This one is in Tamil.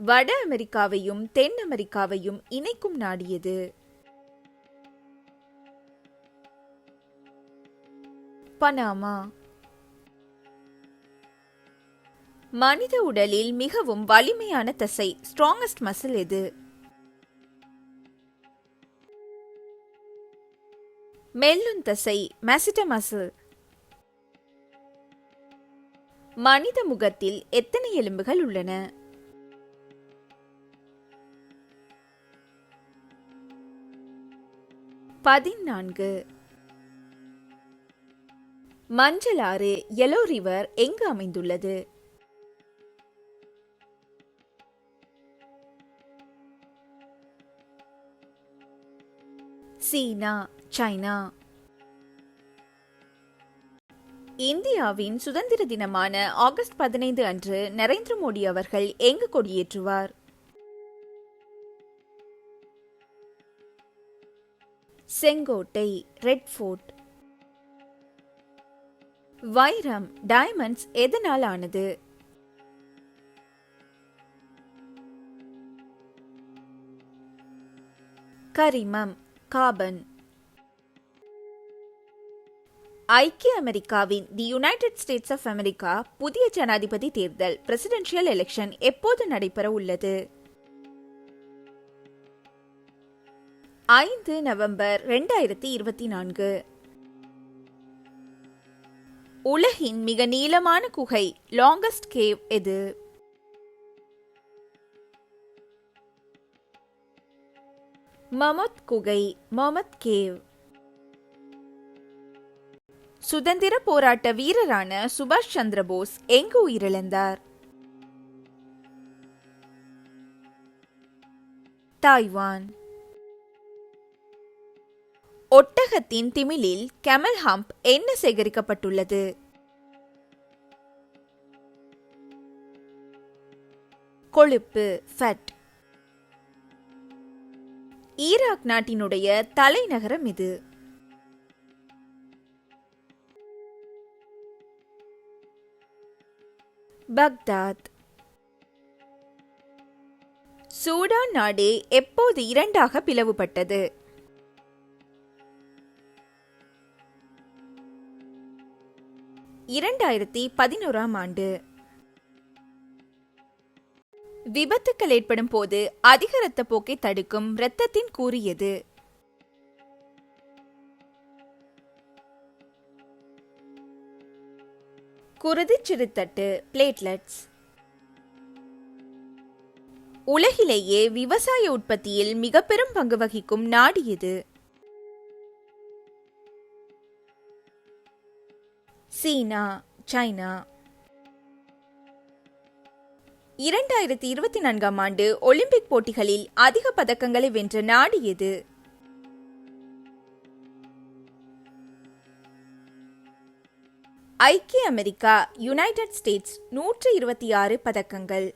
வட அமெரிக்காவையும் தென் அமெரிக்காவையும் இணைக்கும் நாடியது பனாமா. மனித உடலில் மிகவும் வலிமையான தசை ஸ்ட்ராங்கஸ்ட் மசில் எது? மெல்லும் தசை மெசிட்ட மசில் மனித முகத்தில் எத்தனை எலும்புகள் உள்ளன? பதினான்கு. மஞ்சள் ஆறு எலோ ரிவர் எங்கு அமைந்துள்ளது? சீனா சைனா. இந்தியாவின் சுதந்திர தினமான ஆகஸ்ட் பதினைந்து அன்று நரேந்திர மோடி அவர்கள் எங்கு கொடியேற்றுவார்? செங்கோட்டை ரெட் ஃபோர்ட் வைரம் டைமண்ட்ஸ் எதனால் ஆனது கரிமம் கார்பன் ஐக்கிய அமெரிக்காவின் the United States of America புதிய ஜனாதிபதி தேர்தல் பிரசிடென்ஷியல் எலெக்ஷன் எப்போது நடைபெற உள்ளது ஐந்து நவம்பர் ரெண்டாயிரத்தி இருபத்தி நான்கு. உலகின் மிக நீளமான குகை லாங்கஸ்ட் கேவ் எது? மமத் குகை மமத் கேவ். சுதந்திர போராட்ட வீரரான சுபாஷ் சந்திர போஸ் எங்கு உயிரிழந்தார்? தாய்வான். ஒட்டகத்தின் திமிலில் கெமல் ஹம்ப் என்ன சேகரிக்கப்பட்டுள்ளது? கொழுப்பு ஃபட் ஈராக் நாட்டினுடைய தலைநகரம் இது. பக்தாத். சூடான் நாடு எப்போது இரண்டாக பிளவுபட்டது? இரண்டாயிரத்தி பதினோராம் ஆண்டு. விபத்துக்கள் ஏற்படும் போது அதிக இரத்தப்போக்கை தடுக்கும் இரத்தத்தின் கூறியது குருதிச் சிறுத்தட்டு பிளேட்லெட்ஸ் உலகிலேயே விவசாய உற்பத்தியில் மிக பெரும் பங்கு வகிக்கும் நாடு எது? சீனா சைனா. இரண்டாயிரத்தி இருபத்தி நான்காம் ஆண்டு ஒலிம்பிக் போட்டிகளில் அதிக பதக்கங்களை வென்ற நாடு எது? ஐக்கிய அமெரிக்கா யுனைடெட் ஸ்டேட்ஸ் நூற்று இருபத்தி ஆறு பதக்கங்கள்.